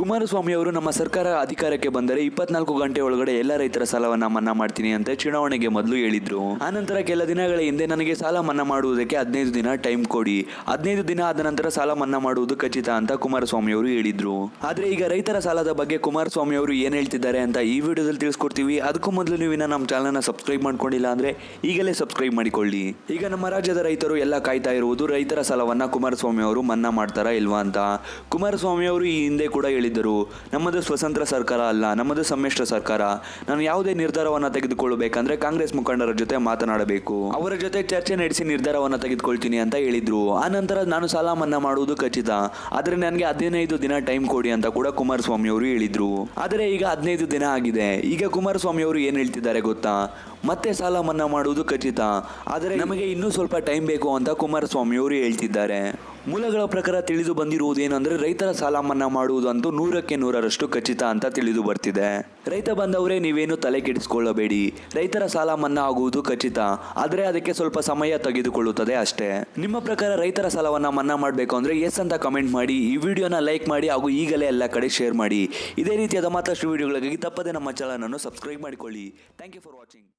ಕುಮಾರಸ್ವಾಮಿ ಅವರು ನಮ್ಮ ಸರ್ಕಾರ ಅಧಿಕಾರಕ್ಕೆ ಬಂದರೆ ಇಪ್ಪತ್ನಾಲ್ಕು ಗಂಟೆ ಒಳಗಡೆ ಎಲ್ಲ ರೈತರ ಸಾಲವನ್ನ ಮನ್ನಾ ಮಾಡ್ತೀನಿ ಅಂತ ಚುನಾವಣೆಗೆ ಮೊದಲು ಹೇಳಿದ್ರು. ಆನಂತರ ಕೆಲ ದಿನಗಳ ಹಿಂದೆ ನನಗೆ ಸಾಲ ಮನ್ನಾ ಮಾಡುವುದಕ್ಕೆ ಹದಿನೈದು ದಿನ ಟೈಮ್ ಕೊಡಿ. ಹದಿನೈದು ದಿನ ಆದ ನಂತರ ಸಾಲ ಮನ್ನಾ ಮಾಡುವುದು ಖಚಿತ ಅಂತ ಕುಮಾರಸ್ವಾಮಿ ಅವರು ಹೇಳಿದ್ರು. ಆದ್ರೆ ಈಗ ರೈತರ ಸಾಲದ ಬಗ್ಗೆ ಕುಮಾರಸ್ವಾಮಿ ಅವರು ಏನ್ ಹೇಳ್ತಿದ್ದಾರೆ ಅಂತ ಈ ವಿಡಿಯೋದಲ್ಲಿ ತಿಳಿಸ್ಕೊಡ್ತೀವಿ. ಅದಕ್ಕೂ ಮೊದಲು ನೀವಿನ ನಮ್ಮ ಚಾನಲ್ನ ಸಬ್ಸ್ಕ್ರೈಬ್ ಮಾಡ್ಕೊಂಡಿಲ್ಲ ಅಂದ್ರೆ ಈಗಲೇ ಸಬ್ಸ್ಕ್ರೈಬ್ ಮಾಡಿಕೊಳ್ಳಿ. ಈಗ ನಮ್ಮ ರಾಜ್ಯದ ರೈತರು ಎಲ್ಲ ಕಾಯ್ತಾ ಇರುವುದು ರೈತರ ಸಾಲವನ್ನ ಕುಮಾರಸ್ವಾಮಿ ಅವರು ಮನ್ನಾ ಮಾಡ್ತಾರಾ ಇಲ್ವಾ ಅಂತ. ಕುಮಾರಸ್ವಾಮಿ ಅವರು ಈ ಹಿಂದೆ ಕೂಡ ಹೇಳಿದ್ದರು, ನಮ್ಮದು ಸ್ವತಂತ್ರ ಸರ್ಕಾರ ಅಲ್ಲ, ನಮ್ಮದು ಸಮ್ಮಿಶ್ರ ಸರ್ಕಾರ. ನಾನು ಯಾವುದೇ ನಿರ್ಧಾರವನ್ನು ತೆಗೆದುಕೊಳ್ಳಬೇಕಂದ್ರೆ ಕಾಂಗ್ರೆಸ್ ಮುಖಂಡರ ಜೊತೆ ಮಾತನಾಡಬೇಕು. ಅವರ ಜೊತೆ ಚರ್ಚೆ ನಡೆಸಿ ನಿರ್ಧಾರವನ್ನು ತೆಗೆದುಕೊಳ್ತೀನಿ ಅಂತ ಹೇಳಿದ್ರು. ಆ ನಂತರ ನಾನು ಸಾಲ ಮನ್ನಾ ಮಾಡುವುದು ಖಚಿತ. ಆದರೆ ನನಗೆ ಹದಿನೈದು ದಿನ ಟೈಮ್ ಕೊಡಿ ಅಂತ ಕೂಡ ಕುಮಾರಸ್ವಾಮಿ ಅವರು ಹೇಳಿದ್ರು. ಆದರೆ ಈಗ ಹದಿನೈದು ದಿನ ಆಗಿದೆ. ಈಗ ಕುಮಾರಸ್ವಾಮಿ ಅವರು ಏನು ಹೇಳ್ತಿದ್ದಾರೆ ಗೊತ್ತಾ? ಮತ್ತೆ ಸಾಲ ಮನ್ನಾ ಮಾಡುವುದು ಖಚಿತ. ಆದರೆ ನಮಗೆ ಇನ್ನೂ ಸ್ವಲ್ಪ ಟೈಮ್ ಬೇಕು ಅಂತ ಕುಮಾರಸ್ವಾಮಿ ಅವರು ಹೇಳ್ತಿದ್ದಾರೆ. ಮೂಲಗಳ ಪ್ರಕಾರ ತಿಳಿದು ಬಂದಿರುವುದು ಏನಂದ್ರೆ ರೈತರ ಸಾಲ ಮನ್ನಾ ಮಾಡುವುದು ಅಂತೂ ನೂರಕ್ಕೆ ನೂರರಷ್ಟು ಖಚಿತ ಅಂತ ತಿಳಿದು ಬರ್ತಿದೆ. ರೈತ ಬಂದವರೇ ನೀವೇನು ತಲೆ ಕೆಡಿಸಿಕೊಳ್ಳಬೇಡಿ. ರೈತರ ಸಾಲ ಮನ್ನಾ ಆಗುವುದು ಖಚಿತ. ಆದರೆ ಅದಕ್ಕೆ ಸ್ವಲ್ಪ ಸಮಯ ತೆಗೆದುಕೊಳ್ಳುತ್ತದೆ ಅಷ್ಟೇ. ನಿಮ್ಮ ಪ್ರಕಾರ ರೈತರ ಸಾಲವನ್ನ ಮನ್ನಾ ಮಾಡಬೇಕು ಅಂದ್ರೆ ಎಸ್ ಅಂತ ಕಮೆಂಟ್ ಮಾಡಿ, ಈ ವಿಡಿಯೋನ ಲೈಕ್ ಮಾಡಿ ಹಾಗೂ ಈಗಲೇ ಎಲ್ಲ ಕಡೆ ಶೇರ್ ಮಾಡಿ. ಇದೇ ರೀತಿಯಾದ ಮತ್ತಷ್ಟು ವಿಡಿಯೋಗಳಿಗಾಗಿ ತಪ್ಪದೆ ನಮ್ಮ ಚಾನಲ್ ಅನ್ನು ಸಬ್ಸ್ಕ್ರೈಬ್ ಮಾಡಿಕೊಳ್ಳಿ. Thank you for watching